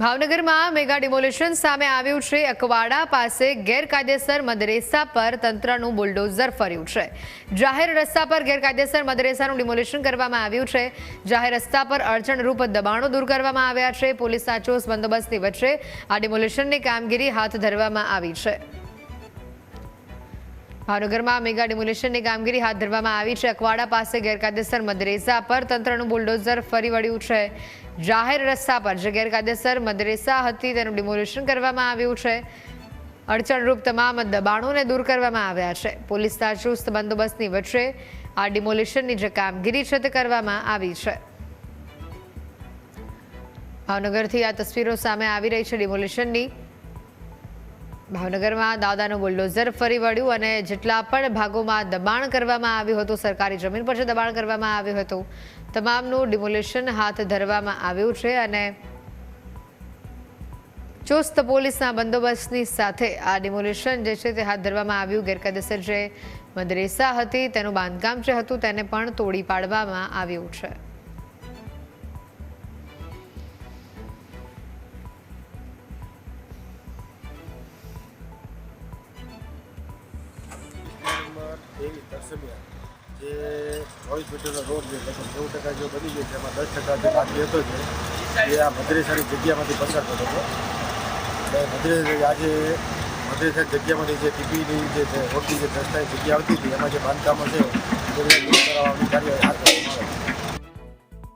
ભાવનગરમાં mega demolition સામે આવ્યું છે. અકવાડા પાસે ગેરકાયદેસર મદરેસા પર તંત્રનું બુલડોઝર ફર્યું છે. જાહેર રસ્તા પર ગેરકાયદેસર મદરેસાનું ડિમોલિશન કરવામાં આવ્યું છે. જાહેર રસ્તા પર અડચણરૂપ દબાણો દૂર કરવામાં આવ્યા છે. પોલીસના ચોસ બંદોબસ્તની વચ્ચે આ ડિમોલિશનની કામગીરી હાથ ધરવામાં આવી છે. ભાવનગરમાં મેગા ડિમોલિશનની કામગીરી હાથ ધરવામાં આવી છે. અકવાડા પાસે ગેરકાયદેસર મદરેસા પર તંત્રનું બુલડોઝર ફરી વળ્યું છે. જાહેર રસ્તા પર જે ગેરકાયદેસર મદરેસા હતી તેનું ડિમોલિશન કરવામાં આવ્યું છે. અડચણરૂપ તમામ દબાણોને દૂર કરવામાં આવ્યા છે. પોલીસના ચુસ્ત બંદોબસ્તની વચ્ચે આ ડિમોલિશનની જે કામગીરી છે તે કરવામાં આવી છે. ભાવનગરથી આ તસવીરો સામે આવી રહી છે ડિમોલિશનની. ભાવનગરમાં દાદાનું બુલડોઝર ફરી વળ્યું અને જેટલા પણ ભાગોમાં દબાણ કરવામાં આવ્યું હતું, સરકારી જમીન પર જે દબાણ કરવામાં આવ્યું હતું, તમામનું ડિમોલિશન હાથ ધરવામાં આવ્યું છે અને ચુસ્ત પોલીસના બંદોબસ્તની સાથે આ ડિમોલિશન જે છે તે હાથ ધરવામાં આવ્યું. ગેરકાયદેસર જે મદરેસા હતી, તેનું બાંધકામ જે હતું, તેને પણ તોડી પાડવામાં આવ્યું છે. એવી દર્શનિયા જે હોસ્પિટલનો રોડ છે, લગભગ નેવું ટકા જેવો બની ગયો છે, એમાં દસ ટકા જે બાકી હતો છે એ આ મદ્રેસાની જગ્યામાંથી પસાર થતો હતો. એટલે મદ્રેસ આજે મદ્રેસા જગ્યામાંથી જે ટીપીની જે રોડની જે રસ્તાની જગ્યા આવતી હતી, એમાં જે બાંધકામો છે એ બધા દૂર કરાવવાની કાર્ય હાથ